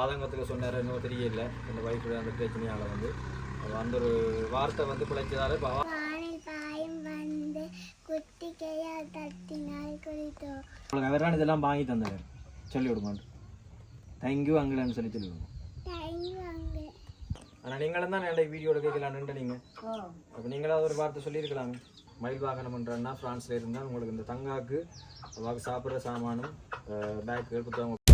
ஆதங்கத்துக்கு சொன்னார் இன்னும் தெரியல. இந்த வயிற்று அந்த பிரச்சனையால் வந்து. அந்த ஒரு வார்த்தை வந்து பிழைச்சதால இப்போ உங்களுக்கு அவரான இதெல்லாம் வாங்கி தந்தார் சொல்லி விடுமான் தேங்க்யூ அங்கிலன்னு சொல்லி சொல்லி விடுவோம் ஆனால் நீங்களும் தான் என்னோட வீடியோட கேட்கலான்னு நீங்கள் அப்போ நீங்களாவது ஒரு வார்த்தை சொல்லியிருக்கலாமே. மயில் வாகனம் பண்ணுறேன்னா ஃப்ரான்ஸில் இருந்தால் உங்களுக்கு இந்த தங்காக்கு அவாக்கு சாப்பிட்ற சாமானும் பேக்குகள் புத்தகம்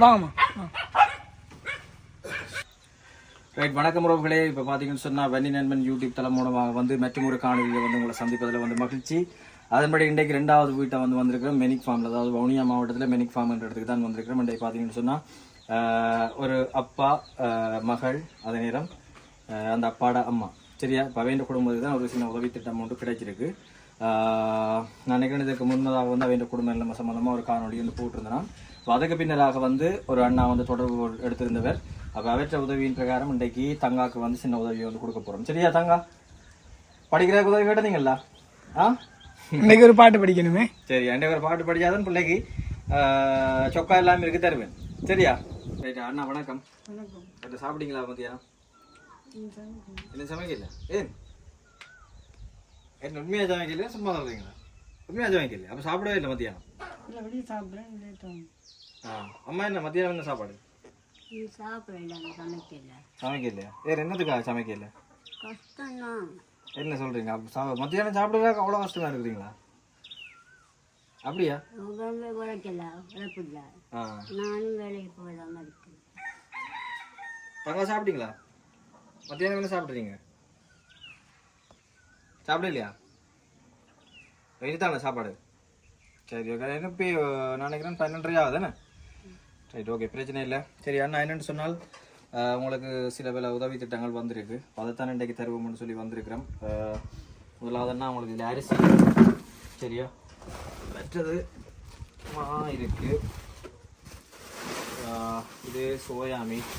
வாங்கம்மா. ரைட் வணக்கம் உறவுகளே. இப்போ பார்த்தீங்கன்னு சொன்னால் வன்னி நண்பன் யூடியூப் தளம் மூலமாக வந்து ஒரு காணொலியில் வந்து உங்களை சந்திப்பதில் வந்து மகிழ்ச்சி. அதன்படி இன்றைக்கு ரெண்டாவது வீட்டை வந்து வந்திருக்கிறோம் மெனிக் ஃபார்மில் அதாவது வவுனியா மாவட்டத்தில் மெனிக் ஃபார்ம் என்ற இடத்துக்கு தான் வந்திருக்கிறோம். இன்றைக்கு பார்த்தீங்கன்னு சொன்னால் ஒரு அப்பா மகள் அதே நேரம் அந்த அப்பாட அம்மா. சரியா? இப்போ குடும்பத்துக்கு தான் ஒரு சின்ன உதவி திட்டம் ஒன்று கிடைச்சிருக்கு. நான் நினைக்கிறேன் இதுக்கு முன்னதாக வந்து அவன் குடும்பம் நம்ம சம்மந்தமாக ஒரு காணொலி வந்து போட்டிருந்தேன் அப்ப அதுக்கு பின்னராக வந்து ஒரு அண்ணா வந்து தொடர்பு எடுத்திருந்தவர். அப்போ அவற்ற உதவியின் பிரகாரம் இன்றைக்கு தங்காக்கு வந்து சின்ன உதவி வந்து கொடுக்க போறோம். சரியா தங்கா? படிக்கிற உதவி கேட்டீங்களா ஆ? இன்னைக்கு ஒரு பாட்டு படிக்கணுமே. சரி என்கிட்ட ஒரு பாட்டு படிச்சாதான் பிள்ளைக்கு சொக்கா எல்லாமே இருக்கு தருவேன். சரியா? ரைட் அண்ணா வணக்கம். வணக்கம். சாப்பிட்டீங்களா மத்தியானம் என்ன சமைக்கல. ஏன்? என்ன உண்மையா சமைக்கல சும்மா சொல்றீங்களா? உண்மையா சமைக்கல அப்ப சாப்பிடவே இல்லை மத்தியானம் ஆ அம்மா என்ன மத்தியானம் என்ன சாப்பாடு? சமைக்கலையா? வேற என்னத்துக்கா சமைக்கல? கஷ்டம்தான். என்ன சொல்றீங்க? அப்ப மத்தியானம் சாப்பிடுறதா அவ்வளோ கஷ்டமா இருக்கிறீங்களா? அப்படியா? உடம்பு குறைக்கல உழைப்பில்ல நானும் வேலைக்கு போகலாம இருக்கு பரவாயில்ல சாப்பிட்டீங்களா? மத்தியானம் என்ன சாப்பிட்றீங்க? சாப்பிடலையா? இதுதானே சாப்பாடு? சரி ஓகே என்ன இப்போ நான் நினைக்கிறேன் பன்னெண்டரை ஆகுதுண்ணே ரைட் ஓகே பிரச்சனை இல்லை. சரி அண்ணா என்னென்னு சொன்னால் உங்களுக்கு சில பல உதவி திட்டங்கள் வந்திருக்கு. அதைத்தான் இன்றைக்கு தருவோம்னு சொல்லி வந்திருக்கிறோம். முதலாவதுன்னா உங்களுக்கு இதில் அரிசி சரியா? மற்றது மா இருக்கு. இது சோயா மீட்.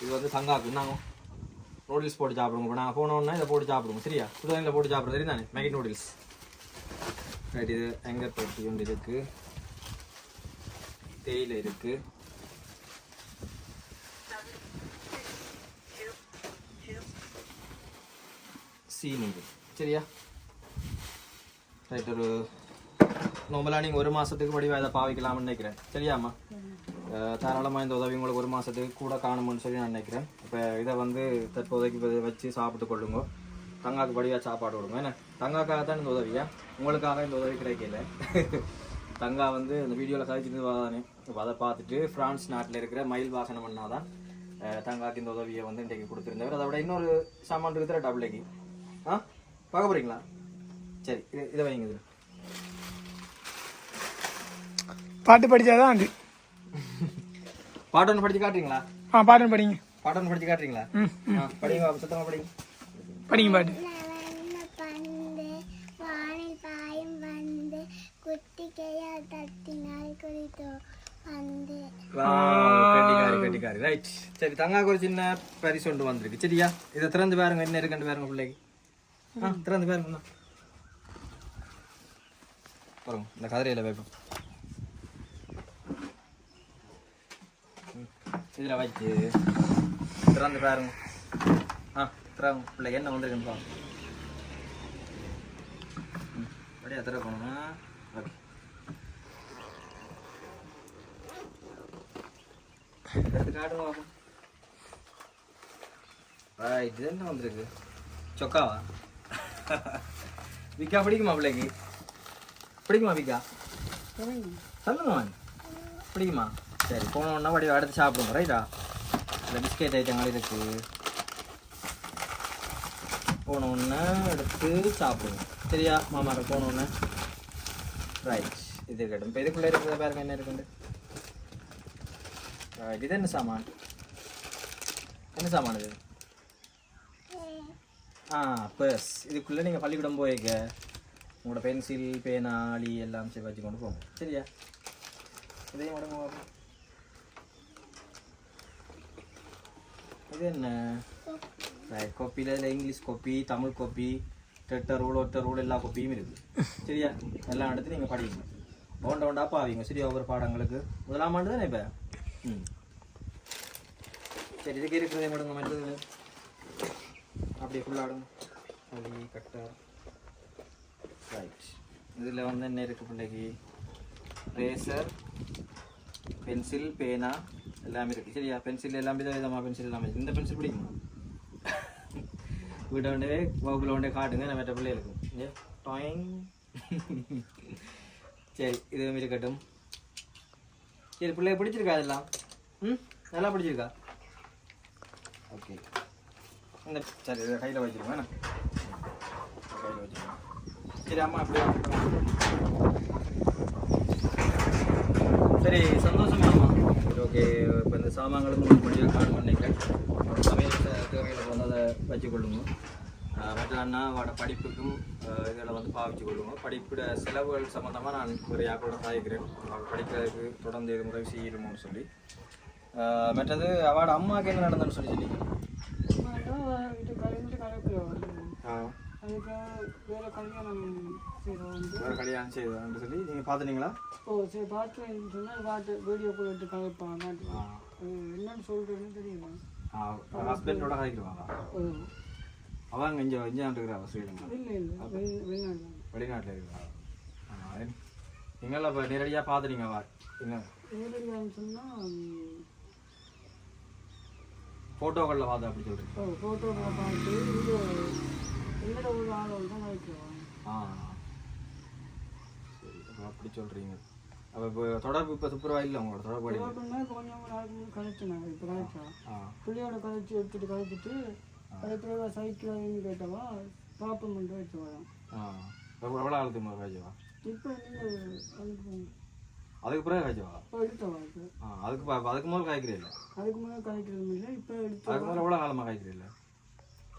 இது வந்து தங்காக்கு. நாங்கள் நூடுல்ஸ் போட்டு சாப்பிடுவோம் இப்போ நாங்கள் போனோன்னா இதை போட்டு சாப்பிடுவோம் சரியா? சுடுதண்ணில் போட்டு சாப்பிட்றது சரி தானே மேகி நூடுல்ஸ் ரைட் இது எங்கே பெட்டி ஒன்று தேயிலை இருக்கு. சீனி சரியா? ரைட் ஒரு நார்மலாக நீங்கள் ஒரு மாதத்துக்கு வடிவாக இதை பாவிக்கலாம்னு நினைக்கிறேன். சரியாம்மா தாராளமாக இந்த உதவி உங்களுக்கு ஒரு மாதத்துக்கு கூட காணும்னு சொல்லி நான் நினைக்கிறேன். இப்போ இதை வந்து தற்போதைக்கு வச்சு சாப்பிட்டு கொள்ளுங்க. தங்காக்கு படியாக சாப்பாடு கொடுங்க என்ன? தங்காக்காக தான் இந்த உதவியா? உங்களுக்காக இந்த உதவி கிடைக்கல. தங்கா வந்து இந்த வீடியோவில் கழிச்சிட்டு தானே இப்போ அதை பார்த்துட்டு ஃப்ரான்ஸ் நாட்டில் இருக்கிற மயில் வாகனம் அண்ணா தான் அஹ் தங்காக்கு இந்த உதவியை வந்து இன்றைக்கு கொடுத்துருந்தவர். அதை விட இன்னொரு சாமான் இருக்கிற டபுளைக்கு ஆ? பார்க்க போகிறீங்களா சரி இது இதை வைங்க பாட்டு படிச்சாதான் அது பாட்டு ஒன்று படிச்சு காட்டுறீங்களா? ஆ பாட்டு படிங்க. பாட்டு ஒன்று படிச்சு காட்டுறீங்களா? படிங்க பாப்பா, சத்தமா படிங்க. படிங்க பாட்டு. கட்டிக்காரி கட்டிக்காரி. ரைட் சரி தங்காக்கு ஒரு சின்ன பரிசு ஒன்று வந்திருக்கு. சரியா? இதை திறந்து பாருங்க என்ன இருக்குன்னு பாருங்க பிள்ளைக்கு. ஆ திறந்து பாருங்க அண்ணா. பாருங்க இந்த கதிரையில் வைப்போம். ம், இதுல வச்சு திறந்து பாருங்க. ஆ திறங்க. பிள்ளை என்ன வந்திருக்குன்னு பாருங்க. ம், அப்படியே திறக்கணுமா. ஓகே எடுத்து காட்டுங்க பாப்போம் ரைட் இது என்ன வந்திருக்கு. சொக்காவா? விக்கா பிடிக்குமா பிள்ளைக்கு? பிடிக்குமா விக்கா? சொல்லுங்க மேம். பிடிக்குமா? சரி போனோன்னா படி அடுத்து சாப்பிடுவோம். ரைட்டா இந்த பிஸ்கெட் ஐட்டங்கள் இருக்கு. போனோன்னு எடுத்து சாப்பிடுவோம். சரியா மாமா போனோன்னு ரைட் இது இருக்கட்டும். இப்போ இதுக்குள்ளே இருக்கிறத பாருங்க என்ன இருக்குண்டு இது என்ன சாமான்? என்ன சாமான் இது? ஆ பர்ஸ் இதுக்குள்ளே நீங்கள் பள்ளிக்கூடம் போயிருக்க உங்களோட பென்சில் பேனா ஆளி எல்லாம் சரி வச்சு கொண்டு போங்க. சரியா? இதையும் உடம்பு இது என்ன? கோப்பியில் இதில் இங்கிலீஷ் கோப்பி தமிழ் கோப்பி டெட்ட ரூல் ஒட்ட ரூல் எல்லா கோப்பியும் இருக்குது சரியா? எல்லாம் எடுத்து நீங்கள் படிங்க. ஒண்ட ஒண்டா பாவீங்க. சரியா? ஒவ்வொரு பாடங்களுக்கு. முதலாம் ஆண்டு தானே இப்போ? சரி இதுக்கு இருக்கிறதே மட்டும் மற்றது அப்படியே ஃபுல்லாக அடி கட்டை. ரைட் இதில் வந்து என்ன இருக்குது பிள்ளைக்கு? ரேசர் பென்சில் பேனா எல்லாமே இருக்குது சரியா? பென்சில் எல்லாம் வித விதமாக பென்சில் எல்லாமே இந்த பென்சில் பிடிக்கும்? வீட்டை கொண்டே வகுப்பில் கொண்டே காட்டுங்க நம்ம மற்ற பிள்ளைகளுக்கும். ஏ டாயிங் சரி இதுவும் இருக்கட்டும். சரி பிள்ளைய பிடிச்சிருக்கா இதெல்லாம்? ம்? நல்லா பிடிச்சிருக்கா? ஓகே. இந்த சரி இதை கையில் வச்சுருங்க என்ன? கையில் வச்சுருங்க. சரி அம்மா அப்படியே சரி சந்தோஷமா அம்மா? சரி ஓகே. இப்போ இந்த சாமான்களும் உங்களுக்கு காணும் நினைக்கிறேன் ஒரு சமையல் தேவைகளை வந்து அதை வச்சுக்கொள்ளுங்க. ஆஹ் மற்ற அண்ணா அவட படிப்புக்கும் இதில் வந்து பாவிச்சு கொள்ளுங்க. படிப்பிட செலவுகள் சம்மந்தமாக நான் ஒரு யாரோட சாதிக்கிறேன். அவள் படிக்கிறதுக்கு தொடர்ந்து இது முறை செய்யணும்னு சொல்லி. மற்றது அவட அம்மாவுக்கு என்ன நடந்ததுன்னு சொல்லி சொல்லி வேற கல்யாணம் வேறு கல்யாணம் செய்யுதுன்னு சொல்லி நீங்கள் பார்த்துனீங்களா ஓ சரி பார்த்து சொன்னால் பார்த்து வீடியோ போய் எடுத்து கலைப்பாங்க என்னன்னு சொல்கிறேன்னு தெரியல. ஆ ஹஸ்பண்டோட கதைக்குவாங்க ஓ அவங்க இங்கே இங்கே இருக்கிறா ஸ்ரீலங்கா வெளிநாட்டில். இருக்கிறா ஆ நீங்கள இப்போ நேரடியாக பார்த்துறீங்க வா என்ன ஃபோட்டோக்களில் பார்த்து அப்படி சொல்கிறீங்க ஓ ஃபோட்டோவில் பார்த்து ஒரு ஆள் வைக்கிறோம் ஆ சரி அப்போ அப்படி சொல்கிறீங்க அப்போ இப்போ தொடர்பு இப்போ துப்புரவா இல்லை உங்களோட தொடர்பு கொஞ்சம் கழிச்சு நாங்கள் இப்போ கழிச்சா ஆ பிள்ளையோட கழிச்சு எடுத்துட்டு கழிச்சிட்டு அதுக்கு சைக்கிள்னு கேட்டவா? பாப்பம் பண்ணி வச்சு வரோம் எவ்வளோ ஆளுக்கு முதல் காய்ச்சவா இப்போ அதுக்கு பிறகு காய்ச்சவா இப்போ எடுத்தவா ஆ அதுக்கு அதுக்கு முதல் காய்க்கிறே இல்லை அதுக்கு முன்னாடி கழிக்கிறது இல்லை இப்போ எடுத்து அதுக்கு முதல்ல எவ்வளோ காலமாக காய்க்கிறே இல்லை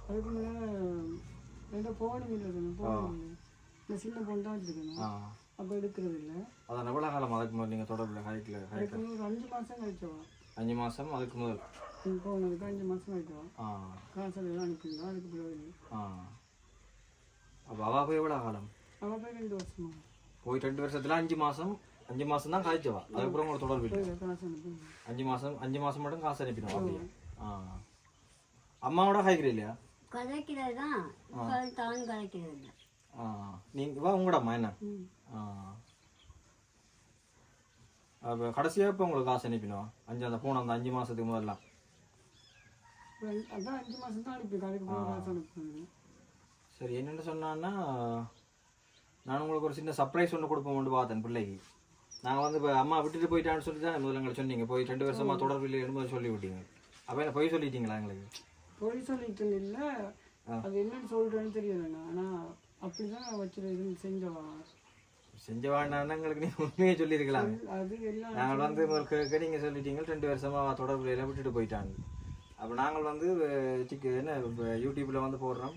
அதுக்கு முன்னாடி என்கிட்ட ஃபோன் இல்லை இந்த சின்ன ஃபோன் தான் வச்சுருக்கணும் அப்போ எடுக்கிறது இல்லை. அதான் எவ்வளோ காலம் அதுக்கு முதல் நீங்கள் தொடர்பில் காய்க்கல காய்க்க அதுக்கு முன்னாடி ஒரு அஞ்சு மாதம் கழிச்சவா? அஞ்சு மாதம் அதுக்கு முதல் ஃபோன் அதுக்கு அஞ்சு மாதம் கழிச்சவா ஆ காசு எல்லாம் அனுப்பிடுங்க அதுக்கு பிறகு அப்போ அவள் போய் எவ்வளோ காலம் அவள் போய் ரெண்டு வருஷமா போய் ரெண்டு வருஷத்துல அஞ்சு மாதம் அஞ்சு மாதம் தான் காய்ச்சவா அதுக்கப்புறம் உங்களுக்கு தொடர்பு இல்லை அஞ்சு மாதம் அஞ்சு மாதம் மட்டும் காசு அனுப்பிடுவோம் அப்படியா ஆ அம்மாவோட காய்க்கிறீ இல்லையா கதைக்கிறது தான் இப்போ தான் கதைக்கிறது இல்லை ஆ நீங்கள் வா உங்களோட அம்மா என்ன ஆ அப்போ கடைசியாக இப்போ உங்களுக்கு காசு அனுப்பிடுவோம் அஞ்சு அந்த போன அந்த அஞ்சு மாதத்துக்கு முதல்லாம் அதான் அஞ்சு மாதம் தான் அனுப்பி அதுக்கு பிறகு காசு அனுப்புங்க சரி என்னென்னு சொன்னான்னா நான் உங்களுக்கு ஒரு சின்ன சர்ப்ரைஸ் ஒன்று கொடுப்போம்னு பார்த்தேன் பிள்ளைக்கு. நாங்கள் வந்து இப்போ அம்மா விட்டுட்டு போயிட்டான்னு சொல்லி தான் முதல்ல எங்களுக்கு சொன்னீங்க. போய் ரெண்டு வருஷமா தொடர்பு இல்லைன்னு சொல்லி விட்டீங்க. அப்போ என்ன போய் சொல்லிட்டீங்களா எங்களுக்கு? பொய் சொல்லிட்டு இல்லை. அது என்னன்னு சொல்றேன்னு தெரியல ஆனால் அப்படிதான் வச்சிருக்கேன் செஞ்சவா? செஞ்ச வேண்டாம்னா எங்களுக்கு நீங்கள் உண்மையை சொல்லியிருக்கலாம். அது எல்லாம் நாங்கள் வந்து உங்களுக்கு நீங்கள் சொல்லிட்டீங்க. ரெண்டு வருஷமா தொடர்பு இல்லை விட்டுட்டு போயிட்டாங்க. அப்போ நாங்கள் வந்து டிக்கு என்ன இப்போ யூடியூப்பில் வந்து போடுறோம்.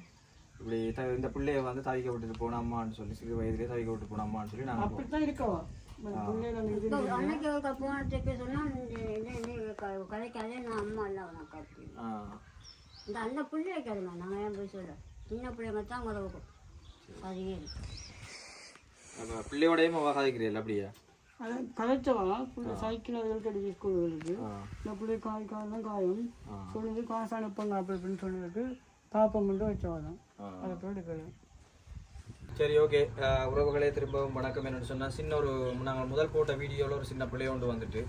இப்படி த இந்த பிள்ளைய வந்து தவிக்க விட்டுட்டு போன அம்மான்னு சொல்லி சிறு வயதிலே தவிக்க விட்டு போன அம்மான்னு சொல்லி நாங்கள் அப்படித்தான் இப்போ அன்னைக்கு ஒரு போனதுக்கு சொன்னால் கதைக்காதே நான் அம்மா இல்லை உனக்கு இந்த அந்த பிள்ளை கேளுங்க நாங்கள் ஏன் போய் சொல்ல சின்ன பிள்ளைங்க தான் உதவும் அதுவே அப்போ பிள்ளையோடையும் கதைக்கிறீல்ல அப்படியா? அது கதைச்சவா பிள்ளை சைக்கிள் அதுகளுக்கு அடிச்சு ஸ்கூல்களுக்கு இந்த பிள்ளை காய் காலம் காயம் காசு அனுப்புங்க அப்படி இப்படின்னு சொல்லிட்டு பாப்பம் மட்டும் வச்சவா தான் ஆ. அதை போய் எடுக்கல சரி ஓகே உறவுகளே திரும்பவும் வணக்கம். என்னன்னு சொன்னால் சின்ன ஒரு நாங்கள் முதல் போட்ட வீடியோவில் ஒரு சின்ன பிள்ளைய ஒன்று வந்துட்டு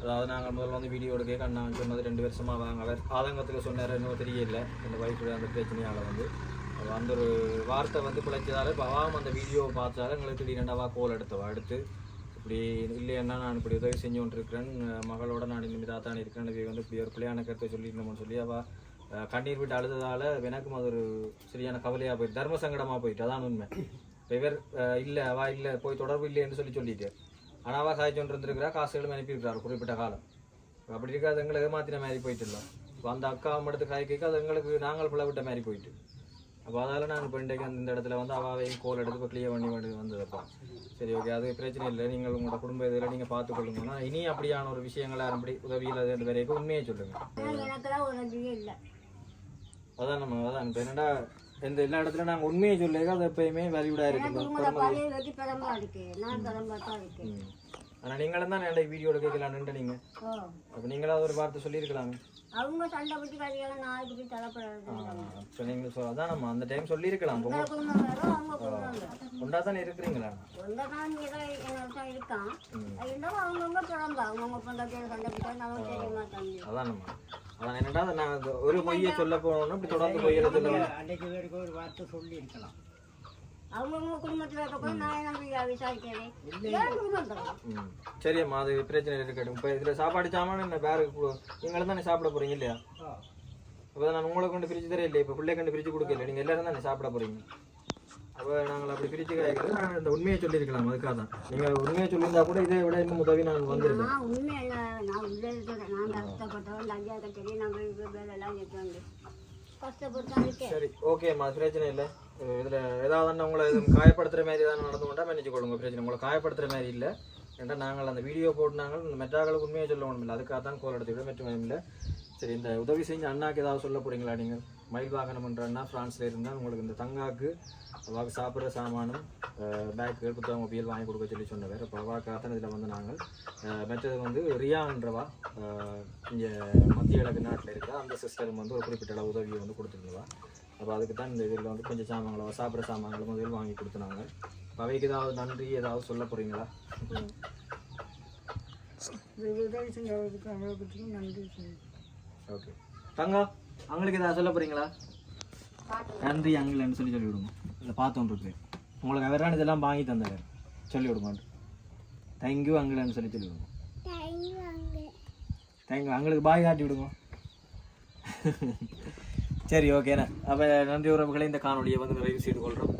அதாவது நாங்கள் முதல்ல வந்து வீடியோ எடுக்க அண்ணா சொன்னது ரெண்டு வருஷமா வாங்க அவர் ஆதங்கத்தில் சொன்னார் இன்னும் தெரியல. இந்த வயசுல அந்த பிரச்சனையால் வந்து. அந்த ஒரு வார்த்தை வந்து பிழைச்சதால இப்போ அவாவும் அந்த வீடியோவை பார்த்தால எங்களுக்கு திடீரெண்டாவா கோல் எடுத்தவா? எடுத்து இப்படி இல்லையன்னா நான் இப்படி உதவி செஞ்சு கொண்டிருக்கிறேன். மகளோட நான் இனிமே தான் இருக்கிறேன். இது வந்து இப்படி ஒரு பிள்ளையான கருத்தை சொல்லிருந்தோம்னு சொல்லி அவள் கண்ணீர் விட்டு அழுததால் எனக்கும் அது ஒரு சரியான கவலையாக போயிட்டு தர்ம சங்கடமாக போயிட்டு அதான் உண்மை. இவர் இல்லை இல்ல இல்லை போய் தொடர்பு இல்லைன்னு சொல்லி சொல்லிட்டு ஆனால் அவள் சாய்ச்சி கொண்டிருந்திருக்கிறா காசுகளும் அனுப்பியிருக்கிறார் குறிப்பிட்ட காலம். அப்படி இருக்கா அது எங்களை ஏமாத்தின மாதிரி போயிட்டு இல்லை. இப்போ அந்த அக்கா மட்டும் காய்க்கு அது எங்களுக்கு நாங்கள் பிள்ளை விட்ட மாதிரி போயிட்டு. அப்போ அதால நாங்கள் இப்போ இன்றைக்கு அந்த இடத்துல வந்து அவாவையும் கோல் எடுத்து இப்போ கிளியர் பண்ணி பண்ணி வந்ததுப்பா. சரி ஓகே அது பிரச்சனை இல்லை. நீங்கள் உங்களோட குடும்ப இதில் நீங்கள் பார்த்துக்கொள்ளுங்கன்னா இனி அப்படியான ஒரு விஷயங்களை அப்படி உதவியில் அது வரைக்கும் உண்மையை சொல்லுங்க. அதான் நம்ம அதான். இப்போ என்னடா இந்த எல்லா இடத்துல நாங்கள் உண்மையை சொல்லிக்க அது எப்பயுமே வேல்யூடாக இருக்குது இருக்கு. நான் ஆனால் நீங்களும் தான் என்னை வீடியோ எடுக்கலான்ட்டு நீங்கள் ஓ அப்போ நீங்களாவது ஒரு வார்த்தை சொல்லியிருக்கலாமே. அவங்க சண்டை பிடிச்சி கதையெல்லாம் நாளைக்கு போய் தலைப்படாது இப்போ நீங்கள் சொல் அதான் நம்ம அந்த டைம் சொல்லியிருக்கலாம். உண்டா தானே இருக்கிறீங்களா? சொந்த நான் இங்கே என்னோட தான் இருக்கான் இருந்தாலும் அவங்கவுங்க பிறம்பா அவங்கவுங்க பொண்டாட்டியோட சண்டை பிடிச்சா நமக்கு தெரிய மாட்டாங்க அதான் நம்ம. அதான் என்னடா நான் ஒரு பொய்யை சொல்ல போனோம்னா இப்படி தொடர்ந்து பொய்யை சொல்ல அன்னைக்கு வேறுக்கு ஒரு வார்த்தை சொல்லி இருக்கலாம் அவங்கவுங்க குடும்பத்தில் இருக்கப்போ நான் என்ன போய் விசாரிக்கிறேன். ஏன் குடும்பத்தில் ம். சரியம்மா அது பிரச்சனை இருக்கட்டும் இப்போ இதில் சாப்பாடு சாமான் என்ன? பேருக்கு நீங்களும் தானே சாப்பிட போறீங்க இல்லையா? அப்போ நான் உங்களை கொண்டு பிரிச்சு தரேன் இல்லையா? இப்போ பிள்ளை கொண்டு பிரிச்சு கொடுக்கல நீங்கள் எல்லாரும் தானே சாப்பிட போறீங்க? அப்போ நாங்கள் அப்படி பிரிச்சு கிடைக்கிறது நான் இந்த உண்மையை சொல்லியிருக்கலாம் அதுக்காக தான். நீங்கள் உண்மையை சொல்லியிருந்தா கூட இதை விட இன்னும் உதவி நான் வந்திருக்கேன் நான் உண்மை என்ன நான் உள்ள நான் கஷ்டப்பட்டவன் லஞ்சா கஷ்டப்பட்டு சரி ஓகேம்மா பிரச்சனை இல்லை. இதில் ஏதாவது உங்களை எதுவும் காயப்படுத்துகிற மாதிரி ஏதாவது நடந்து கொண்டா மன்னிச்சு கொள்ளுங்க பிரச்சனை உங்களை காயப்படுத்துகிற மாதிரி இல்லை. ஏன்டா நாங்கள் அந்த வீடியோ போட்டுனாங்க இந்த மெட்டாக்களுக்கு உண்மையாக சொல்ல ஒன்றும் இல்லை. அதுக்காக தான் கோல் விட மெட்டும் இல்லை. சரி இந்த உதவி செஞ்சு அண்ணாக்கு ஏதாவது சொல்ல போறீங்களா நீங்கள் மயில் வாகனம்ன்ற அண்ணா ஃப்ரான்ஸில் இருந்தால் உங்களுக்கு இந்த தங்காக்கு அவாக்கு சாப்பிட்ற சாமானும் பேக்குகள் புத்தகம் மொபைல் வாங்கி கொடுக்க சொல்லி சொன்னவர். அப்போ அவாக்காக தான் இதில் வந்து நாங்கள் மற்றது வந்து ரியான்றவா இங்கே மத்திய கிழக்கு நாட்டில் இருக்கா. அந்த சிஸ்டரும் வந்து ஒரு குறிப்பிட்ட அளவு உதவியை வந்து கொடுத்துருந்தவா. அப்போ அதுக்கு தான் இந்த இதில் வந்து கொஞ்சம் சாமான்களோ சாப்பிட்ற சாமான்களும் முதல் வாங்கி கொடுத்துனாங்க. அப்ப அவைக்கு ஏதாவது நன்றி ஏதாவது சொல்ல போகிறீங்களா ஓகே தங்கம் அவங்களுக்கு ஏதாவது சொல்ல போகிறீங்களா நன்றி அங்கிலன்னு சொல்லி சொல்லி விடுங்க இல்லை பார்த்தோம் இருக்கு உங்களுக்கு அவரான இதெல்லாம் வாங்கி தந்தவர். சொல்லி விடுங்க தேங்க்யூ அங்கிலன்னு சொல்லி சொல்லி விடுங்க தேங்க்யூ அங்களுக்கு பாய் காட்டி விடுங்க சரி ஓகேண்ணா அப்போ நன்றி உறவுகளை இந்த காணொலியை வந்து நிறைவு செய்து கொள்கிறோம்